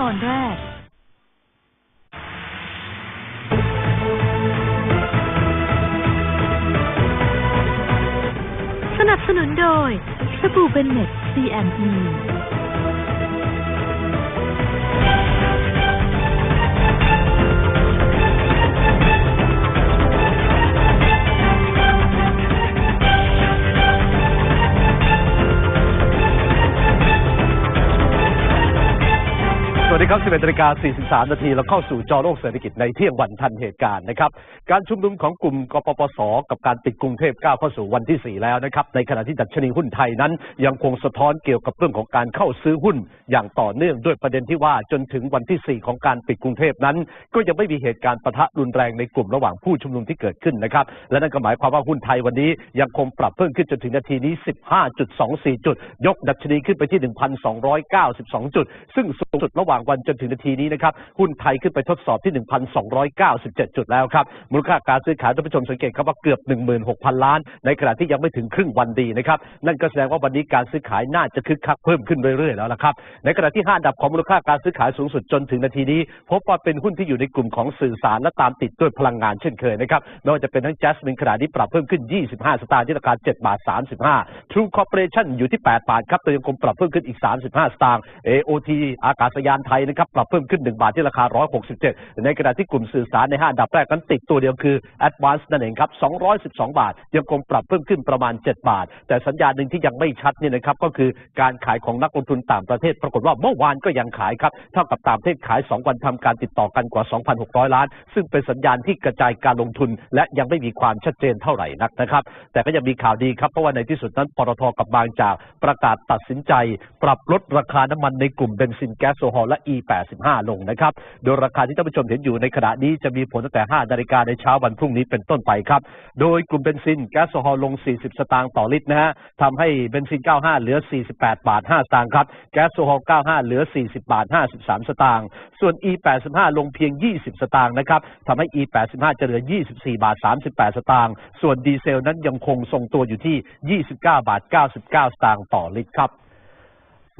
ตอนแรกสนับสนุนโดยสบู่เบนเน็ต CME วัสดีครับ 11นาฬิกา43 นาที เราเข้าสู่จอโลกเศรษฐกิจในเที่ยงวันทันเหตุการณ์นะครับ การชุมนุมของกลุ่มกปปส กับการปิดกรุงเทพก้าวเข้าสู่วันที่ 4 แล้วนะครับ ในขณะที่ดัชนีหุ้นไทยนั้น ยังคงสะท้อนเกี่ยวกับเรื่องของการเข้าซื้อหุ้นอย่างต่อเนื่องด้วยประเด็นที่ว่าจนถึงวันที่ 4 ของการปิดกรุงเทพนั้น ก็ยังไม่มีเหตุการณ์ปะทะรุนแรงในกลุ่มระหว่างผู้ชุมนุมที่เกิดขึ้นนะครับ และนั่นก็หมายความว่าหุ้นไทยวันนี้ยังคงปรับเพิ่มขึ้นจนถึงนาทีนี้ 15.24 จุด ยกดัชนีขึ้นไปที่ 1,292 จุด ซึ่งสูงสุดระหว่างวันจนถึงนาทีนี้นะครับหุ้นไทยขึ้นไปทดสอบที่ 1,297 จุดแล้วครับมูลค่าการซื้อขายท่านผู้ชมสังเกตครับว่าเกือบ 16,000 ล้าน ในขณะที่ยังไม่ถึงครึ่งวันดีนะครับนั่นก็แสดงว่าวันนี้การซื้อขายน่าจะคึกคักเพิ่มขึ้นเรื่อยๆแล้วละครับในขณะที่5ดับของมูลค่าการซื้อขายสูงสุดจนถึงนาทีนี้ พบว่าเป็นหุ้นที่อยู่ในกลุ่มของสื่อสารและตามติดด้วยพลังงานเช่นเคยนะครับไม่ว่าจะเป็นทั้ง Jasmine ขณะนี้ปรับเพิ่มขึ้น 25 สตางค์ที่ราคา7บาท35 True Corporation อยู่ที่ 8 บาทครับโดยยังคงปรับเพิ่มขึ้นอีก 35 สตางค์ AOT อากาศยานไทยนะครับปรับเพิ่มขึ้น 1 บาทที่ราคา 167 ในขณะที่กลุ่มสื่อสารใน 5 อันดับแรกนั้นติดตัวเดียวคือ Advance นั่นเองครับ 212 บาท ยังคงปรับเพิ่มขึ้นประมาณ 7 บาท แต่สัญญาณหนึ่งที่ยังไม่ชัดเนี่ยนะครับก็คือการขายของนักลงทุนต่างประเทศ ปรากฏว่าเมื่อวานก็ยังขายครับเท่ากับต่างประเทศขาย 2 วันทำการติดต่อกันกว่า 2,600 ล้าน ซึ่งเป็นสัญญาณที่กระจายการลงทุน และยังไม่มีความชัดเจนเท่าไหร่นักนะครับ แต่ก็ยังมีข่าวดีครับเพราะว่าในที่สุดนั้นปตทกับบางจากประกาศตัดสินใจ ปรับลดราคาน้ำมันในกลุ่มเบนซินแก๊สโซฮอลและ E85 ลงนะครับ โดยราคาที่ท่านผู้ชมเห็นอยู่ในขณะนี้จะมีผลตั้งแต่ 5 นาฬิกาในเช้าวันพรุ่งนี้เป็นต้นไปครับ โดยกลุ่มเบนซินแก๊สโซฮอลลง 40 สตางค์ต่อลิตรนะฮะทำให้เบนซิน 95 เหลือ 48 บาท 5 สตางค์ครับ แก๊สโซฮอล 95 เหลือ 40 บาท 53 สตางค์ ส่วน E85 ลงเพียง 20 สตางค์นะครับทำให้ E85 จะเหลือ 24 บาท 38 สตางค์ ส่วนดีเซลนั้นยังคงทรงตัวอยู่ที่ 29 บาท 99 สตางค์ต่อลิตรครับ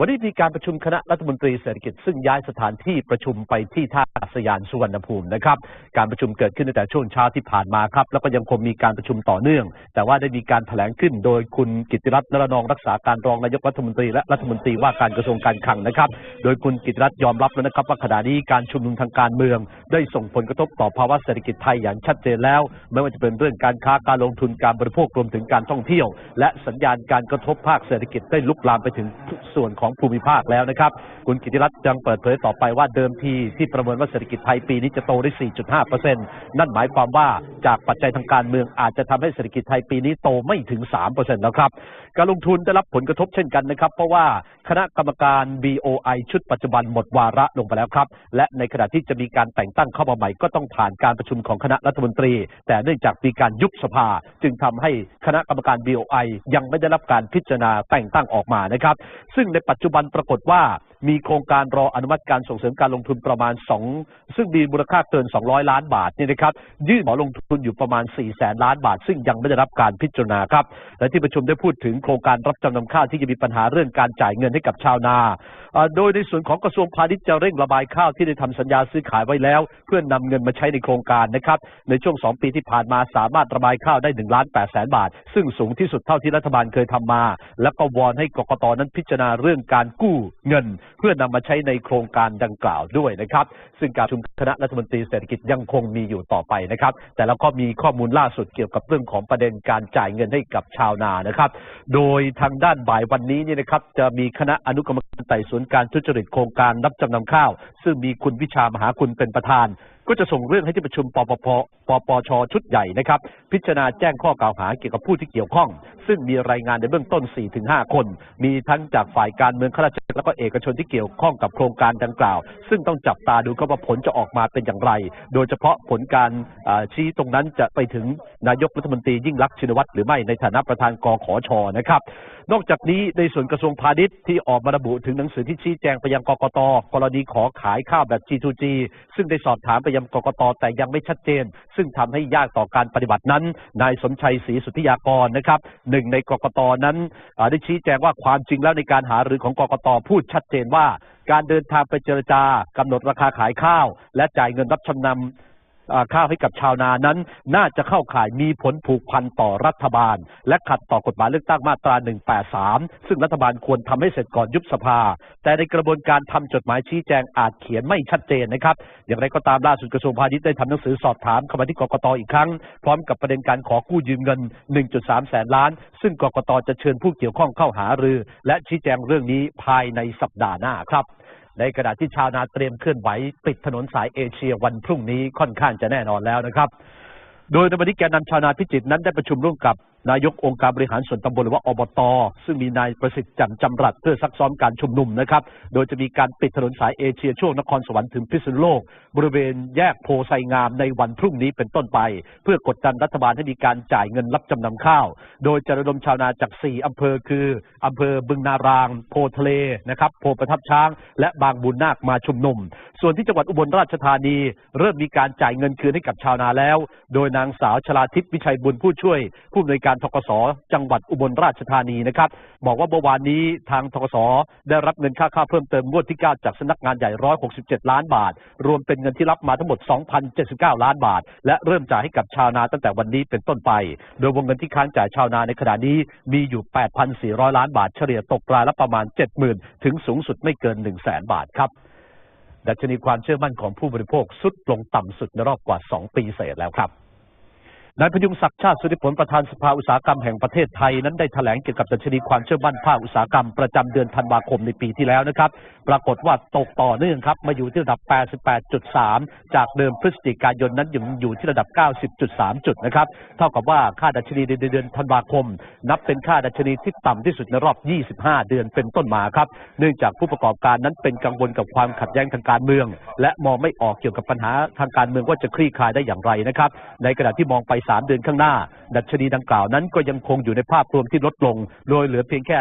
วันนี้มีการประชุมคณะรัฐมนตรีเศรษฐกิจซึ่งย้ายสถานที่ประชุมไปที่ท่าอากาศยานสุวรรณภูมินะครับ การประชุมเกิดขึ้นตั้งแต่ช่วงเช้าที่ผ่านมาครับ แล้วก็ยังคงมีการประชุมต่อเนื่อง แต่ว่าได้มีการแถลงขึ้นโดยคุณกิติรัตน์นรนองรักษาการรองนายกรัฐมนตรีและรัฐมนตรีว่าการกระทรวงการคลังนะครับ โดยคุณกิติรัตน์ยอมรับแล้วนะครับว่าขณะนี้การชุมนุมทางการเมือง ได้ส่งผลกระทบต่อภาวะเศรษฐกิจไทยอย่างชัดเจนแล้ว ไม่ว่าจะเป็นเรื่องการค้าการลงทุนการบริโภครวมถึงการท่องเที่ยว และสัญญาณการกระทบภาคเศรษฐกิจได้ลุกลามไปถึงส่วนของของภูมิภาคแล้วนะครับ คุณกิติรัตน์ยังเปิดเผยต่อไปว่าเดิมทีที่ประเมินว่าเศรษฐกิจไทยปีนี้จะโตได้ 4.5%นั่นหมายความว่าจากปัจจัยทางการเมืองอาจจะทำให้เศรษฐกิจไทยปีนี้โตไม่ถึง 3%แล้วครับ การลงทุนได้รับผลกระทบเช่นกันนะครับ เพราะว่า คณะกรรมการ BOI ชุดปัจจุบันหมดวาระลงไปแล้วครับ และในขณะที่จะมีการแต่งตั้งเข้ามาใหม่ก็ต้องผ่านการประชุมของคณะรัฐมนตรี แต่เนื่องจากมีการยุบสภา จึงทำให้คณะกรรมการ BOI ยังไม่ได้รับการพิจารณาแต่งตั้งออกมานะครับ ซึ่งในปัจจุบันปรากฏว่า มีโครงการรออนุมัติการส่งเสริมการลงทุนประมาณ 2 ซึ่งมีมูลค่าเกิน 200 ล้านบาทนี่นะครับยื่นขอลงทุนอยู่ประมาณ 4 แสนล้านบาท ซึ่งยังไม่ได้รับการพิจารณาครับและที่ประชุมได้พูดถึงโครงการรับจำนำข้าวที่จะมีปัญหาเรื่องการจ่ายเงินให้กับชาวนา โดยในส่วนของกระทรวงพาณิชย์จะเร่งระบายข้าวที่ได้ทำสัญญาซื้อขายไว้แล้ว เพื่อนนำเงินมาใช้ในโครงการนะครับในช่วง 2 ปีที่ผ่านมาสามารถระบายข้าวได้1ล้าน8แสนบาท ซึ่งสูงที่สุดเท่าที่รัฐบาลเคยทำมา แล้วก็วอนให้กกตนั้นพิจารณาเรื่องการกู้เงินเพื่อนำมาใช้ในโครงการดังกล่าวด้วยนะครับ ซึ่งการชุมคณะรัฐมนตรีเศรษฐกิจยังคงมีอยู่ต่อไปนะครับ แต่แล้วก็มีข้อมูลล่าสุดเกี่ยวกับเรื่องของประเด็นการจ่ายเงินให้กับชาวนานะครับ โดยทางด้านบ่ายวันนี้เนี่ยนะครับ จะมีคณะอนุกรรมการไต่สวนการทุจริตโครงการรับจำนำข้าว ซึ่งมีคุณวิชามหาคุณเป็นประธาน ก็จะส่งเรื่องให้ที่ประชุมปปพปปชชุดใหญ่นะครับ พิจารณาแจ้งข้อกล่าวหาเกี่ยวกับผู้ที่เกี่ยวข้อง ซึ่งมีรายงานในเบื้องต้น 4-5 คน มีทั้งจากฝ่ายการเมืองข้าราชการและก็เอกชนที่เกี่ยวข้องกับโครงการดังกล่าว ซึ่งต้องจับตาดูก็ว่าผลจะออกมาเป็นอย่างไร โดยเฉพาะผลการชี้ตรงนั้นจะไปถึงนายกรัฐมนตรียิ่งรักษณ์ชินวัตรหรือไม่ในฐานะประธานกขชนะครับนอกจากนี้ในส่วนกระทรวงพาณิชย์ที่ออกมาระบุถึงหนังสือที่ชี้แจงไปยังกกตกรณีขอขายข้าวแบบ G2G ซึ่งได้สอบถามไปยังกกตแต่ยังไม่ชัดเจน ซึ่งทำให้ยากต่อการปฏิบัตินั้น นายสมชัยศรีสุทธิยากรนะครับหนึ่งในกกตนั้นได้ชี้แจงว่าความจริงแล้วในการหารือของกกตพูดชัดเจนว่า การเดินทางไปเจรจากำหนดราคาขายข้าว และจ่ายเงินรับจำนำ ข้าวให้กับชาวนานั้น น่าจะเข้าข่ายมีผลผูกพันต่อรัฐบาล และขัดต่อกฎหมายเลือกตั้งมาตรา 183 ซึ่งรัฐบาลควรทำให้เสร็จก่อนยุบสภา แต่ในกระบวนการทำจดหมายชี้แจงอาจเขียนไม่ชัดเจนนะครับ อย่างไรก็ตามล่าสุดกระทรวงพาณิชย์ได้ทำหนังสือสอบถามเข้ามาที่กกตอีกครั้ง พร้อมกับประเด็นการขอกู้ยืมเงิน 1.3 แสนล้าน ซึ่งกกตจะเชิญผู้เกี่ยวข้องเข้าหารือ และชี้แจงเรื่องนี้ภายในสัปดาห์หน้าครับ ในขณะที่ชาวนาเตรียมเคลื่อนไหวปิดถนนสายเอเชียวันพรุ่งนี้ค่อนข้างจะแน่นอนแล้วนะครับ โดยในวันนี้แกนนำชาวนาพิจิตรนั้นได้ประชุมร่วมกับ นายกองค์การบริหารส่วนตำบลหรือว่าอบต ซึ่งมีนายประสิทธิ์จันทร์จำรัดเพื่อซักซ้อมการชุมนุมนะครับ โดยจะมีการปิดถนนสายเอเชียช่วงนครสวรรค์ถึงพิษณุโลก บริเวณแยกโพไซงามในวันพรุ่งนี้เป็นต้นไป เพื่อกดดันรัฐบาลให้มีการจ่ายเงินรับจำนำข้าว โดยจะระดมชาวนาจาก 4 อำเภอคืออำเภอบึงนาราง โพทะเลนะครับโพประทับช้าง และบางบุญนาคมาชุมนุม ส่วนที่จังหวัดอุบลราชธานี เริ่มมีการจ่ายเงินคืนให้กับชาวนาแล้ว โดยนางสาวชลาทิพย์วิชัยบุญผู้ช่วยผู้อำนวยการทกศจังหวัดอุบลราชธานีนะครับ บอกว่าเมื่อวานนี้ทางทกศได้รับเงินค่าข้าวเพิ่มเติมงวดที่ 9 จากสำนักงานใหญ่ 167 ล้านบาท รวมเป็นเงินที่รับมาทั้งหมด 2,079 ล้านบาท และเริ่มจ่ายให้กับชาวนาตั้งแต่วันนี้เป็นต้นไป โดยวงเงินที่ค้างจ่ายชาวนาในขณะนี้มีอยู่ 8,400 ล้านบาท เฉลี่ยตกรายละประมาณ 70,000 ถึงสูงสุดไม่เกิน 100,000 บาทครับดัชนีความเชื่อมั่นของผู้บริโภคสุดลงต่ำสุดในรอบกว่า 2 ปีเศษแล้วครับ นายพยุงศักดิ์ชาติสุริผลประธานสภาอุตสาหกรรมแห่งประเทศไทยนั้นได้แถลงเกี่ยวกับดัชนีความเชื่อมั่นภาคอุตสาหกรรมประจำเดือนธันวาคมในปีที่แล้วนะครับ ปรากฏว่าตกต่อเนื่องครับ มาอยู่ที่ระดับ 88.3 จากเดิมพฤศจิกายนนั้นยังอยู่ที่ระดับ 90.3 จุดนะครับ เท่ากับว่าค่าดัชนีในเดือนธันวาคม นับเป็นค่าดัชนีที่ต่ำที่สุดในรอบ 25 เดือนเป็นต้นมาครับ เนื่องจากผู้ประกอบการนั้นเป็นกังวลกับความขัดแย้งทางการเมือง และมองไม่ออกเกี่ยวกับปัญหาทางการเมืองว่าจะคลี่คลายได้อย่างไรนะครับ ในขณะที่มองไป3เดือนข้างหน้า ดัชนีดังกล่าวนั้นก็ยังคงอยู่ในภาพรวมที่ลดลง โดยเหลือเพียงแค่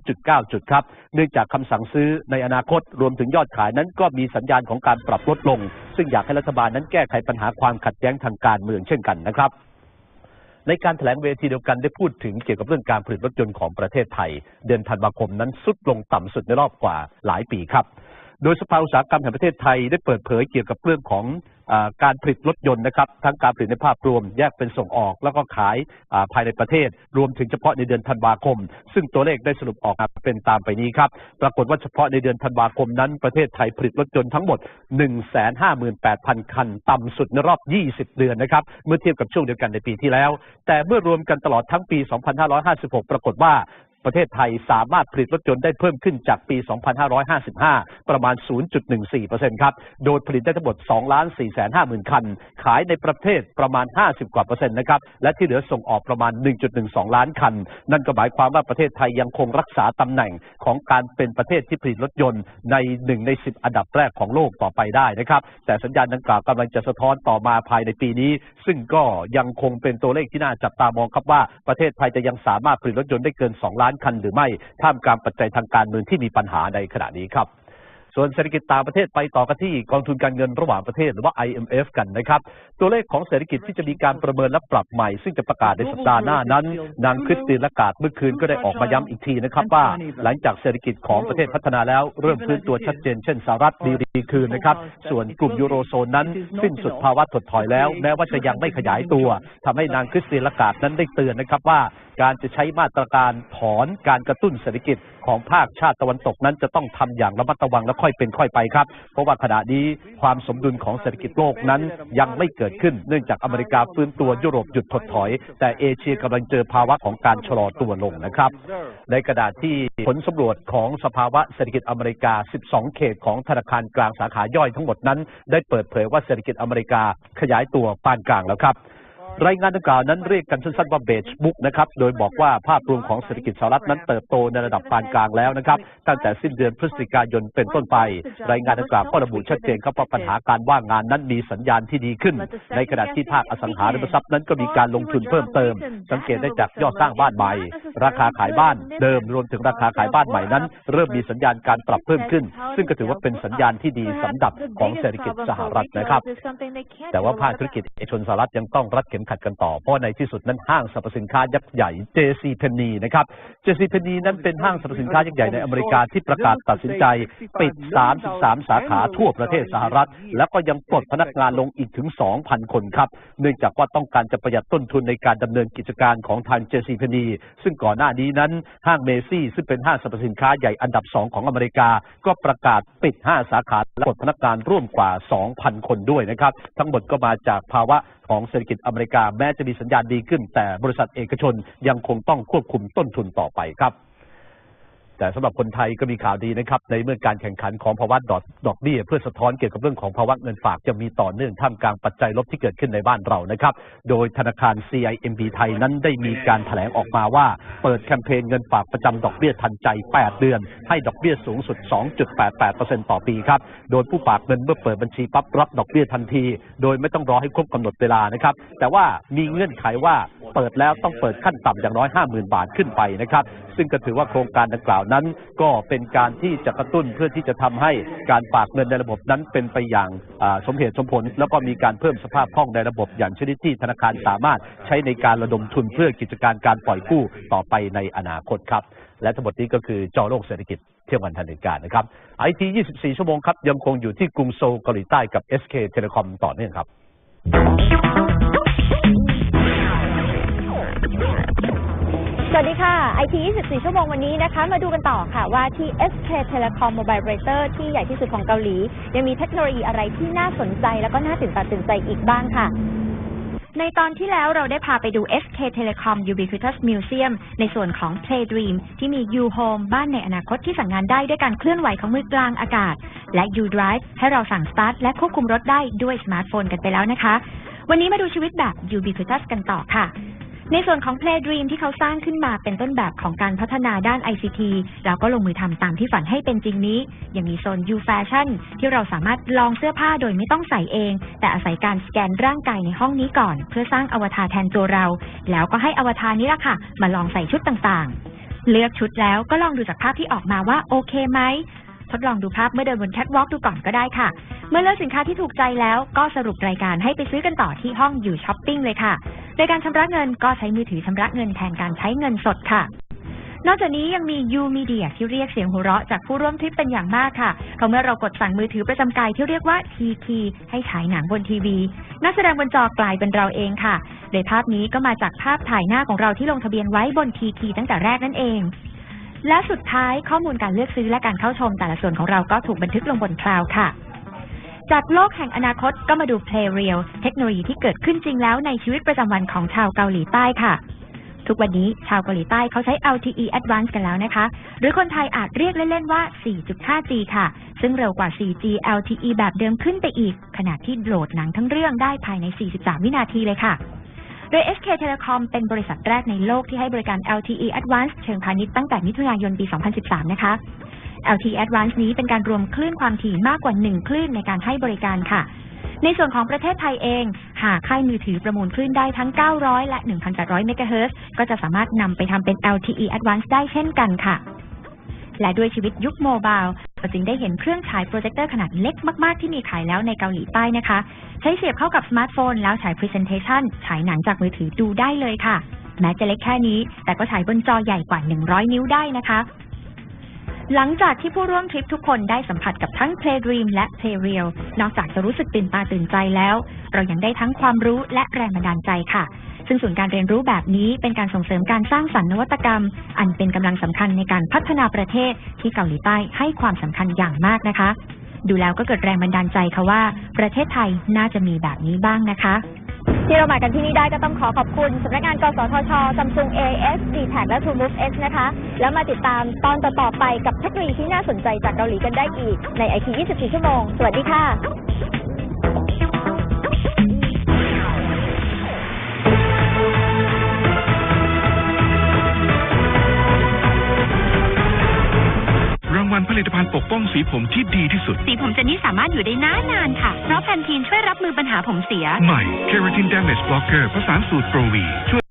100.9 จุดครับ เนื่องจากคำสั่งซื้อในอนาคตรวมถึงยอดขายนั้นก็มีสัญญาณของการปรับลดลง ซึ่งอยากให้รัฐบาลนั้นแก้ไขปัญหาความขัดแย้งทางการเมืองเช่นกันนะครับในการแถลงเวทีเดียวกันได้พูดถึงเกี่ยวกับเรื่องการผลิตรถยนต์ของประเทศไทย เดือนธันวาคมนั้นสุดลงต่ำสุดในรอบกว่าหลายปีครับ โดยสภาอุตสาหกรรมแห่งประเทศไทยได้เปิดเผยเกี่ยวกับเรื่องของอการผลิตรถยนต์นะครับ ทั้งการผลิตในภาพรวมแยกเป็นส่งออก แล้วก็ขายาภายในประเทศ รวมถึงเฉพาะในเดือนธันวาคม ซึ่งตัวเลขได้สรุปออกมาเป็นตามไปนี้ครับ ปรากฏว่าเฉพาะในเดือนธันวาคมนั้น ประเทศไทยผลิตรถยนต์ทั้งหมด 158,000 คัน ต่ำสุดในรอบ 20 เดือนนะครับ เมื่อเทียบกับช่วงเดียวกันในปีที่แล้ว แต่เมื่อรวมกันตลอดทั้งปี 2556 ปรากฏว่า ประเทศไทยสามารถผลิตรถยนต์ได้เพิ่มขึ้นจากปี 2555 ประมาณ 0.14%ครับ โดยผลิตได้ทั้งหมด 2 ล้าน 4 5 0 0 0 0 คัน ขายในประเทศประมาณ 50 กว่าเปอร์เซ็นต์นะครับ และที่เหลือส่งออกประมาณ 1.12 ล้านคัน นั่นก็หมายความว่าประเทศไทยยังคงรักษาตำแหน่งของการเป็นประเทศที่ผลิตรถยนต์ใน 1 ใน 10 อันดับแรกของโลกต่อไปได้นะครับ แต่สัญญาณดังกล่าวกำลังจะสะท้อนต่อมาภายในปีนี้ ซึ่งก็ยังคงเป็นตัวเลขที่น่าจับตามองครับว่าประเทศไทยจะยังสามารถผลิตรถยนต์ได้เกิน 2 ล้านคันหรือไม่ ท่ามกลางปัจจัยทางการเมืองที่มีปัญหาในขณะนี้ครับส่วนเศรษฐกิจต่างประเทศไปต่อกันที่กองทุนการเงินระหว่างประเทศหรือว่า IMF กันนะครับ ตัวเลขของเศรษฐกิจที่จะมีการประเมินและปรับใหม่ ซึ่งจะประกาศในสัปดาห์หน้านั้น นางคริสตินละกาดเมื่อคืนก็ได้ออกมาย้ำอีกทีนะครับว่า หลังจากเศรษฐกิจของประเทศพัฒนาแล้ว เริ่มฟื้นตัวชัดเจนเช่นสหรัฐดีดีคืนนะครับ ส่วนกลุ่มยูโรโซนนั้นสิ้นสุดภาวะถดถอยแล้ว แม้ว่าจะยังไม่ขยายตัวทำให้นางคริสตินละกาดนั้นได้เตือนนะครับว่า การจะใช้มาตรการถอนการกระตุ้นเศรษฐกิจของภาคชาติตะวันตกนั้นจะต้องทำอย่างระมัดระวังและค่อยเป็นค่อยไปครับ เพราะว่าขณะนี้ความสมดุลของเศรษฐกิจโลกนั้นยังไม่เกิดขึ้น เนื่องจากอเมริกาฟื้นตัวยุโรปหยุดถดถอย แต่เอเชียกำลังเจอภาวะของการชะลอตัวลงนะครับ ในกระดาษที่ผลสำรวจของสภาวะเศรษฐกิจอเมริกา 12 เขตของธนาคารกลางสาขาย่อยทั้งหมดนั้น ได้เปิดเผยว่าเศรษฐกิจอเมริกาขยายตัวปานกลางแล้วครับ รายงานดังกล่าวนั้นเรียกกันสั้นๆว่าเบจบุ๊กนะครับ โดยบอกว่าภาพรวมของเศรษฐกิจสหรัฐนั้นเติบโตในระดับปานกลางแล้วนะครับ ตั้งแต่สิ้นเดือนพฤศจิกายนเป็นต้นไป รายงานดังกล่าวก็ระบุชัดเจนครับว่าปัญหาการว่างงานนั้นมีสัญญาณที่ดีขึ้น ในขณะที่ภาคอสังหาริมทรัพย์นั้นก็มีการลงทุนเพิ่มเติม สังเกตได้จากยอดสร้างบ้านใหม่ ราคาขายบ้านเดิมรวมถึงราคาขายบ้านใหม่นั้น เริ่มมีสัญญาณการปรับเพิ่มขึ้น ซึ่งก็ถือว่าเป็นสัญญาณที่ดีสำหรับของเศรษฐกิจสหรัฐนะครับ แต่ว่าภาคธุรกิจเอกชนสหรัฐยังต้องรัดเข็มขัดกันต่อ เพราะในที่สุดนั้นห้างสรรพสินค้ายักษ์ใหญ่ JC p e n n y นะครับ JC p e n n y นั้นเป็นห้างสรรพสินค้ายักษ์ใหญ่ในอเมริกาที่ประกาศตัดสินใจ ปิด 33 สาขาทั่วประเทศสหรัฐ แล้วก็ยังปลดพนักงานลงอีกถึง 2,000 คนครับ เนื่องจากว่าต้องการจะประหยัดต้นทุนในการดำเนินกิจการของทาง JC p e n n y ซึ่งก่อน่อนหน้านี้นั้น ห้างเมซี่ซึ่งเป็นห้างสรรพสินค้าใหญ่อันดับสองของอเมริกา ก็ประกาศปิด 5 สาขาและปลดพนักงานร่วมกว่า 2,000 คนด้วยนะครับ ทั้งหมดก็มาจากภาวะของเศรษฐกิจอเมริกาแม้จะมีสัญญาณดีขึ้น แต่บริษัทเอกชนยังคงต้องควบคุมต้นทุนต่อไปครับ แต่สำหรับคนไทยก็มีข่าวดีนะครับ ในเมื่อการแข่งขันของภาวะดอกดอกเบี้ยเพื่อสะท้อนเกี่ยวกับเรื่องของภาวะเงินฝากจะมีต่อเนื่องท่ามกลางปัจจัยลบที่เกิดขึ้นในบ้านเรานะครับ โดยธนาคาร CIMB ไทยนั้นได้มีการแถลงออกมาว่า เปิดแคมเปญเงินฝากประจำดอกเบี้ยทันใจ 8 เดือน ให้ดอกเบี้ยสูงสุด 2.88%ต่อปีครับ โดยผู้ฝากเงินเมื่อเปิดบัญชีปั๊บรับดอกเบี้ยทันที โดยไม่ต้องรอให้ครบกำหนดเวลานะครับ แต่ว่ามีเงื่อนไขว่าเปิดแล้วต้องเปิดขั้นต่ำอย่างน้อย 50,000 บาทขึ้นไปนะครับ ซึ่งก็ถือว่าโครงการดังกล่าวนั้น ก็เป็นการที่จะกระตุ้นเพื่อที่จะทำให้การฝากเงินในระบบนั้นเป็นไปอย่างสมเหตุสมผล แล้วก็มีการเพิ่มสภาพคล่องในระบบอย่างชนิดที่ธนาคารสามารถใช้ในการระดมทุนเพื่อกิจการการปล่อยกู้ต่อไปในอนาคตครับ และทั้งหมดนี้ก็คือจอโลกเศรษฐกิจเที่ยงวันทันเหตุการณ์นะครับไอที 24 ชั่วโมงครับ ยังคงอยู่ที่กรุงโซลเกาหลีใต้กับ SK Telecom ต่อเนื่องครับ วัสดีค่ะ IT 24 ชั่วโมงวันนี้นะคะ มาดูกันต่อค่ะว่าที่ SK Telecom Mobile Operator ที่ใหญ่ที่สุดของเกาหลี ยังมีเทคโนโลยีอะไรที่น่าสนใจแล้วก็น่าตื่นตาตื่นใจอีกบ้างค่ะ ในตอนที่แล้วเราได้พาไปดู SK Telecom Ubiquitous Museum ในส่วนของ Play Dream ที่มี U Home บ้านในอนาคตที่สั่งงานได้ด้วยการเคลื่อนไหวของมือกลางอากาศ และ U Drive ให้เราสั่งสตาร์ทและควบคุมรถได้ด้วยสมาร์ทโฟนกันไปแล้วนะคะ วันนี้มาดูชีวิตแบบ Ubiquitous กันต่อค่ะ ในส่วนของ Play Dream ที่เขาสร้างขึ้นมาเป็นต้นแบบของการพัฒนาด้าน ICT แล้วก็ลงมือทำตามที่ฝันให้เป็นจริงนี้ยังมีโซน U Fashion ที่เราสามารถลองเสื้อผ้าโดยไม่ต้องใส่เอง แต่อาศัยการสแกนร่างกายในห้องนี้ก่อน เพื่อสร้างอวตารแทนตัวเรา แล้วก็ให้อวตารนี้ล่ะค่ะ มาลองใส่ชุดต่างๆ เลือกชุดแล้วก็ลองดูจากภาพที่ออกมาว่าโอเคไหมทดลองดูภาพเมื่อเดินบนแคทวอล์กดูก่อนก็ได้ค่ะ เมื่อเลือกสินค้าที่ถูกใจแล้วก็สรุปรายการให้ไปซื้อกันต่อที่ห้องอยู่ช้อปปิ้งเลยค่ะ โดยการชำระเงินก็ใช้มือถือชำระเงินแทนการใช้เงินสดค่ะ นอกจากนี้ยังมี U Media ที่เรียกเสียงหัวเราะจากผู้ร่วมทริปเป็นอย่างมากค่ะเพราะเมื่อเรากดสั่งมือถือประจำกายที่เรียกว่า TT ให้ฉายหนังบนทีวีนักแสดงบนจอกลายเป็นเราเองค่ะ โดยภาพนี้ก็มาจากภาพถ่ายหน้าของเราที่ลงทะเบียนไว้บน TT ตั้งแต่แรกนั่นเองและสุดท้ายข้อมูลการเลือกซื้อและการเข้าชมแต่ละส่วนของเราก็ถูกบันทึกลงบนคลาวด์ค่ะ จากโลกแห่งอนาคตก็มาดู Play Real เทคโนโลยีที่เกิดขึ้นจริงแล้วในชีวิตประจำวันของชาวเกาหลีใต้ค่ะ ทุกวันนี้ชาวเกาหลีใต้เขาใช้ LTE Advanced กันแล้วนะคะ หรือคนไทยอาจเรียกเล่นๆว่า 4.5G ค่ะ ซึ่งเร็วกว่า 4G LTE แบบเดิมขึ้นไปอีก ขณะที่โหลดหนังทั้งเรื่องได้ภายใน 43 วินาทีเลยค่ะโดย SK Telecom เป็นบริษัทแรกในโลกที่ให้บริการ LTE Advanced เชิงพาณิชย์ตั้งแต่มิถุนายนปี 2013 นะคะ LTE Advanced นี้เป็นการรวมคลื่นความถี่มากกว่า 1 คลื่นในการให้บริการค่ะ ในส่วนของประเทศไทยเอง หากค่ายมือถือประมูลคลื่นได้ทั้ง 900 และ 1,800 เมกะเฮิรตซ์ก็จะสามารถนำไปทำเป็น LTE Advanced ได้เช่นกันค่ะ และด้วยชีวิตยุคโมบายเราจึงได้เห็นเครื่องฉายโปรเจคเตอร์ขนาดเล็กมาก ๆ ที่มีขายแล้วในเกาหลีใต้นะคะ ใช้เสียบเข้ากับสมาร์ทโฟน แล้วฉาย Presentation ฉายหนังจากมือถือดูได้เลยค่ะ แม้จะเล็กแค่นี้ แต่ก็ฉายบนจอใหญ่กว่า 100 นิ้วได้นะคะ หลังจากที่ผู้ร่วมทริปทุกคนได้สัมผัสกับทั้ง Play Dream และ Play Real นอกจากจะรู้สึกตื่นตาตื่นใจแล้ว เรายังได้ทั้งความรู้และแรงบันดาลใจค่ะ ซึ่งศูนย์การเรียนรู้แบบนี้เป็นการส่งเสริมการสร้างสรรค์นวัตกรรม อันเป็นกำลังสำคัญในการพัฒนาประเทศที่เกาหลีใต้ให้ความสำคัญอย่างมากนะคะ ดูแล้วก็เกิดแรงบันดาลใจค่ะว่า ประเทศไทยน่าจะมีแบบนี้บ้างนะคะ ที่เรามากันที่นี่ได้ก็ต้องขอขอบคุณสำนักงานกสทช Samsung AS d t a c และ True Move X นะคะ แล้วมาติดตามตอนต่อๆไปกับเทคโนโลยีที่น่าสนใจจากเกาหลีกันได้อีกใน IT 24 ชั่วโมง สวัสดีค่ะ ลผลิตภัณฑ์ปกป้องสีผมที่ดีที่สุด สีผมเจนนี่สามารถอยู่ได้นานๆค่ะ เพราะแพนทีนช่วยรับมือปัญหาผมเสีย ใหม่ Keratin Damage Blocker ผสานสูตรโปรวีช่วย